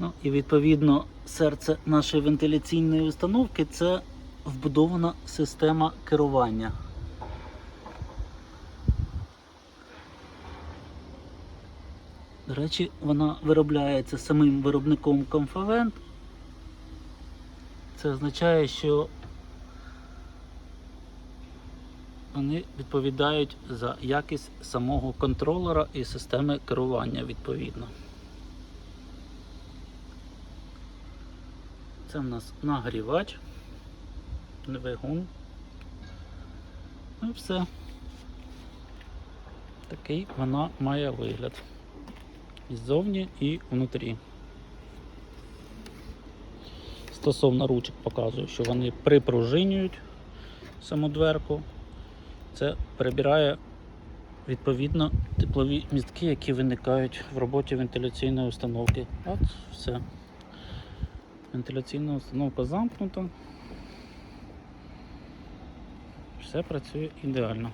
Ну, і відповідно серце нашої вентиляційної установки це вбудована система керування. До речі, вона виробляється самим виробником Comfavent. Це означає, що вони відповідають за якість самого контролера і системи керування відповідно. Це в нас нагрівач, двигун. Ну і все. Такий вона має вигляд. І ззовні і внутрі. Стосовно ручок показую, що вони припружинюють саму дверку. Це перебирає відповідно теплові містки, які виникають в роботі вентиляційної установки. От все. Вентиляційна установка замкнута. Все працює ідеально.